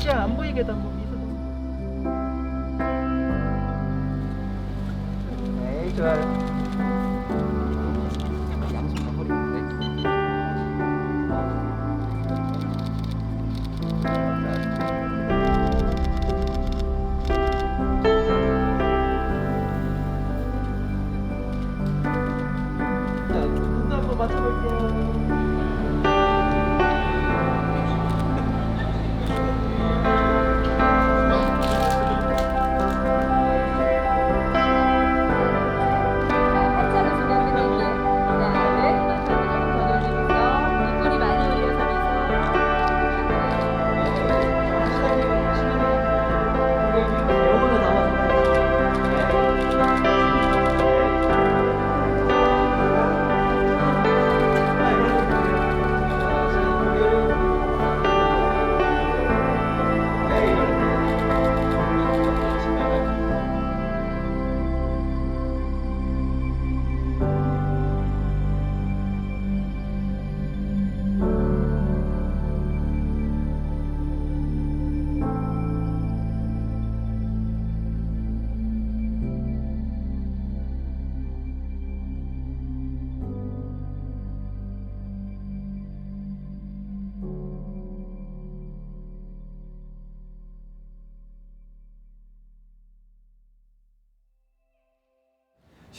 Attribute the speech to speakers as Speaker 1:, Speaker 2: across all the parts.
Speaker 1: 자, 시야 안 보이게도 한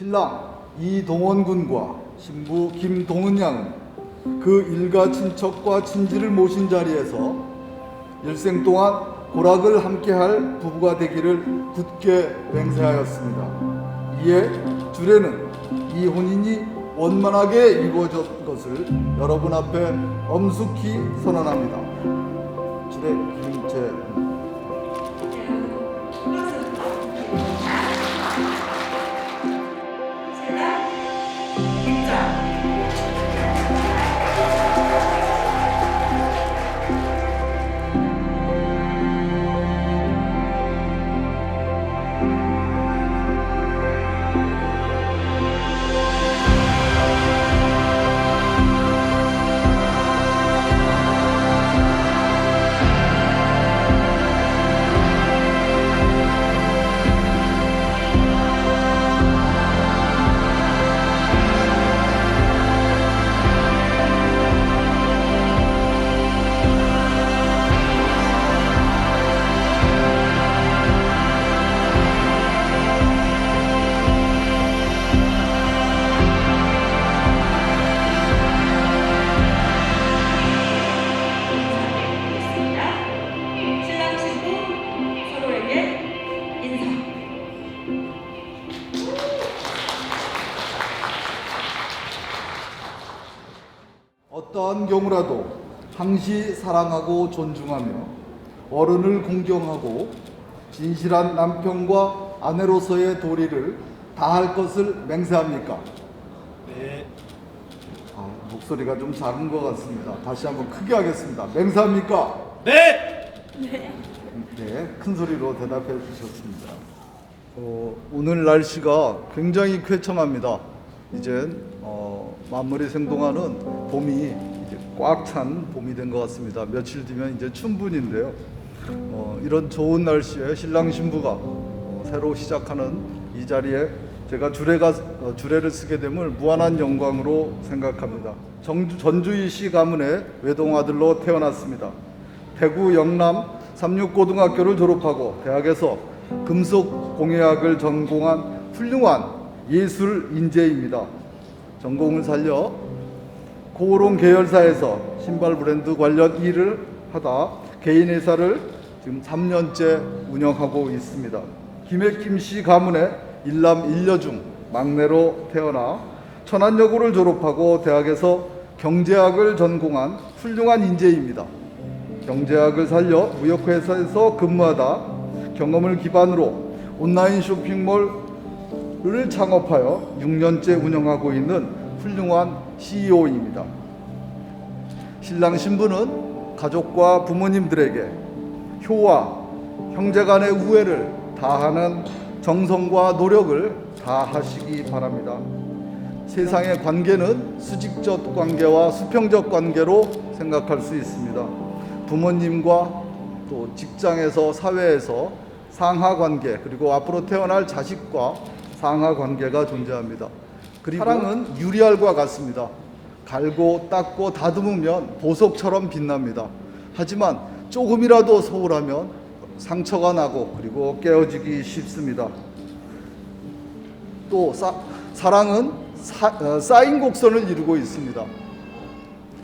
Speaker 2: 신랑 이동원 군과 신부 김동은 양은 그 일가 친척과 친지를 모신 자리에서 일생 동안 고락을 함께할 부부가 되기를 굳게 맹세하였습니다. 이에 주례는 이 혼인이 원만하게 이루어진 것을 여러분 앞에 엄숙히 선언합니다. 주례 김채 어떠한 경우라도 항시 사랑하고 존중하며 어른을 공경하고 진실한 남편과 아내로서의 도리를 다할 것을 맹세합니까?
Speaker 3: 네.
Speaker 2: 아, 목소리가 좀 작은 것 같습니다. 다시 한번 크게 하겠습니다. 맹세합니까?
Speaker 3: 네.
Speaker 2: 네, 큰 소리로 대답해 주셨습니다. 어, 오늘 날씨가 굉장히 쾌청합니다. 이젠 어, 만물이 생동하는 봄이 꽉 찬 봄이 된 것 같습니다. 며칠 뒤면 이제 춘분인데요. 어, 이런 좋은 날씨에 신랑 신부가 어, 새로 시작하는 이 자리에 제가 주례가 어, 주례를 쓰게 됨을 무한한 영광으로 생각합니다. 정주, 전주희 씨 가문의 외동 아들로 태어났습니다. 대구 영남 삼육고등학교를 졸업하고 대학에서 금속 공예학을 전공한 훌륭한 예술 인재입니다. 전공을 살려 고롱 계열사에서 신발 브랜드 관련 일을 하다 개인 회사를 지금 3년째 운영하고 있습니다. 김혜김 씨 가문의 일남 일녀 중 막내로 태어나 천안여고를 졸업하고 대학에서 경제학을 전공한 훌륭한 인재입니다. 경제학을 살려 무역회사에서 근무하다 경험을 기반으로 온라인 쇼핑몰 을 창업하여 6년째 운영하고 있는 훌륭한 CEO입니다. 신랑 신부는 가족과 부모님들에게 효와 형제 간의 우애를 다하는 정성과 노력을 다하시기 바랍니다. 세상의 관계는 수직적 관계와 수평적 관계로 생각할 수 있습니다. 부모님과 또 직장에서 사회에서 상하 관계 그리고 앞으로 태어날 자식과 상하 관계가 존재합니다. 그리고 사랑은 유리알과 같습니다. 갈고 닦고 다듬으면 보석처럼 빛납니다. 하지만 조금이라도 소홀하면 상처가 나고 그리고 깨어지기 쉽습니다. 또 사, 사랑은 사, 어, 쌓인 곡선을 이루고 있습니다.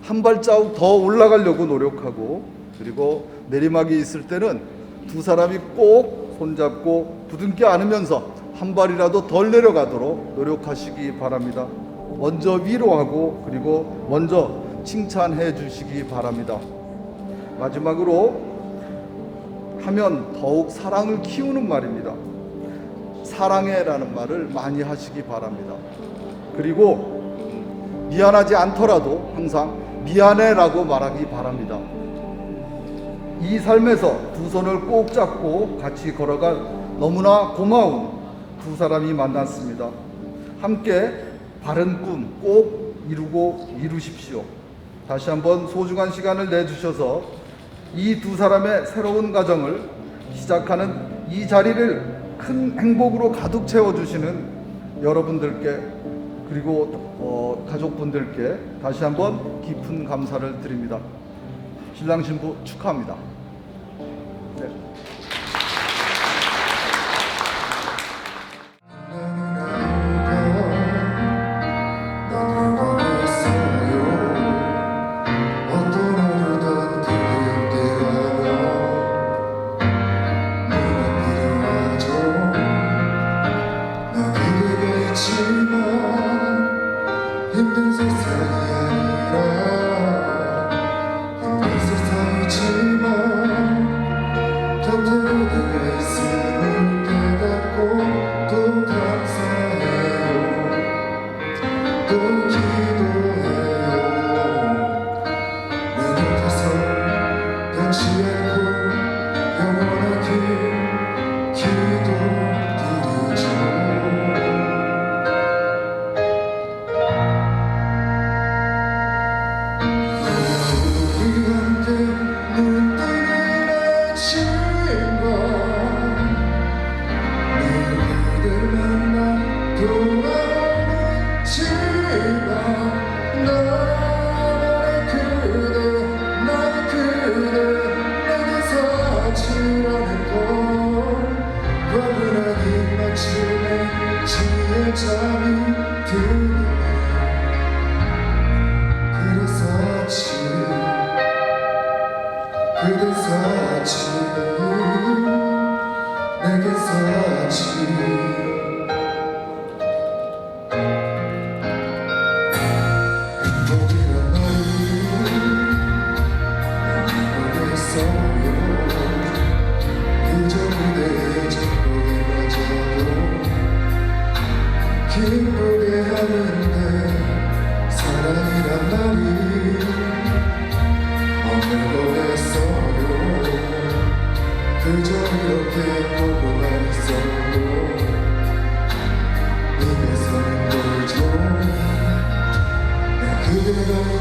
Speaker 2: 한 발자국 더 올라가려고 노력하고 그리고 내리막이 있을 때는 두 사람이 꼭 손잡고 부둥켜 안으면서 한 발이라도 덜 내려가도록 노력하시기 바랍니다. 먼저 위로하고 그리고 먼저 칭찬해 주시기 바랍니다. 마지막으로 하면 더욱 사랑을 키우는 말입니다. 사랑해라는 말을 많이 하시기 바랍니다. 그리고 미안하지 않더라도 항상 미안해라고 말하기 바랍니다. 이 삶에서 두 손을 꼭 잡고 같이 걸어갈 너무나 고마운 두 사람이 만났습니다. 함께 바른 꿈 꼭 이루고 이루십시오. 다시 한번 소중한 시간을 내주셔서 이 두 사람의 새로운 가정을 시작하는 이 자리를 큰 행복으로 가득 채워주시는 여러분들께 그리고 어, 가족분들께 다시 한번 깊은 감사를 드립니다. 신랑 신부 축하합니다.
Speaker 4: 있지만 힘든 세상이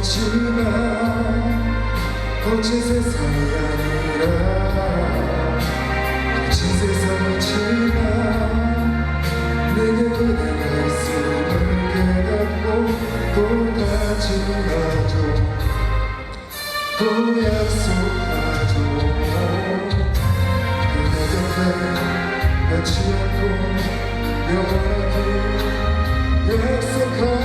Speaker 4: 있지만 거친 세상이 아니라 거친 세상이지만 내게 그대가 있음을 깨닫고 또 다짐하죠 또 약속하죠 그대 곁에 변치 않고 영원하길 약속할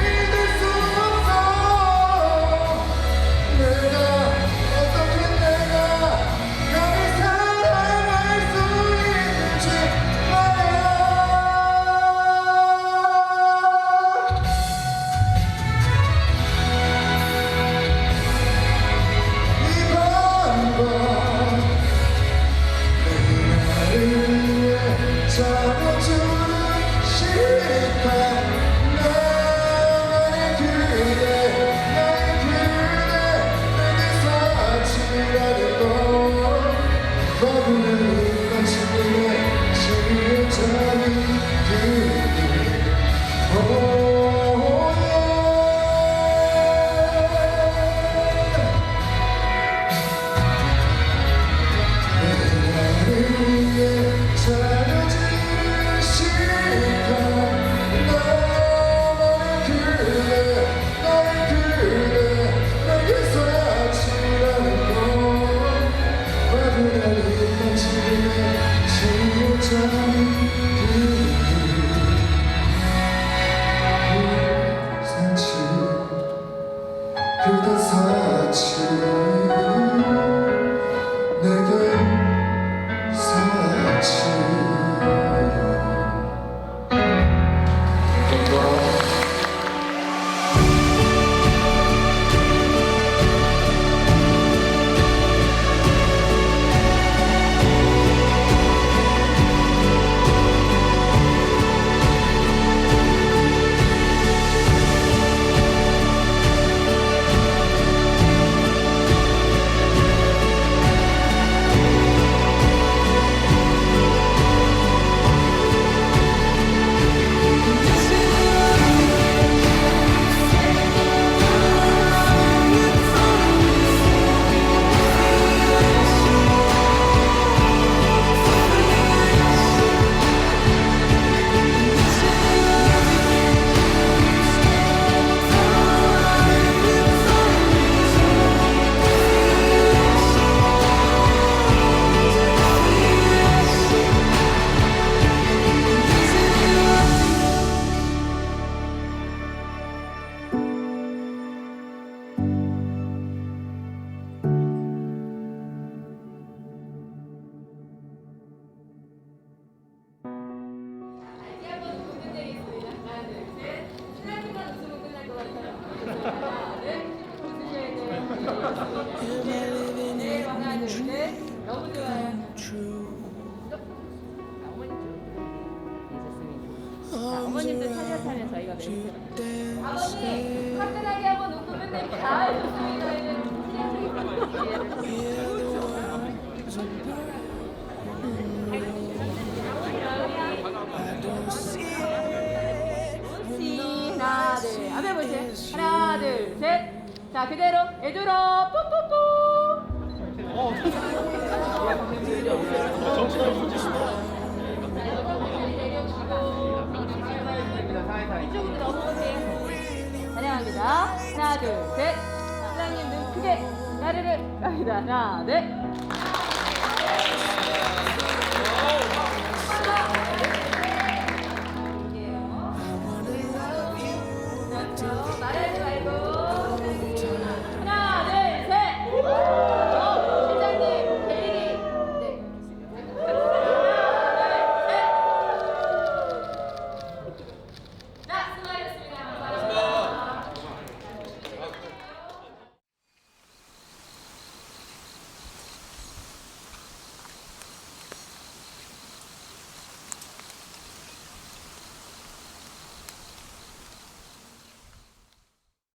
Speaker 5: 자, 어머님들 차렷하면 저희가 멘트. 아버님, 화끈하게 한번 웃고 끝냅니다. 아, 좋습니다. 시 하나 둘 앞에 보세요 하나 둘 셋 자 그대로 애들어 둘셋. 사장님 눈 크게 나르르 갑니다. 하나 둘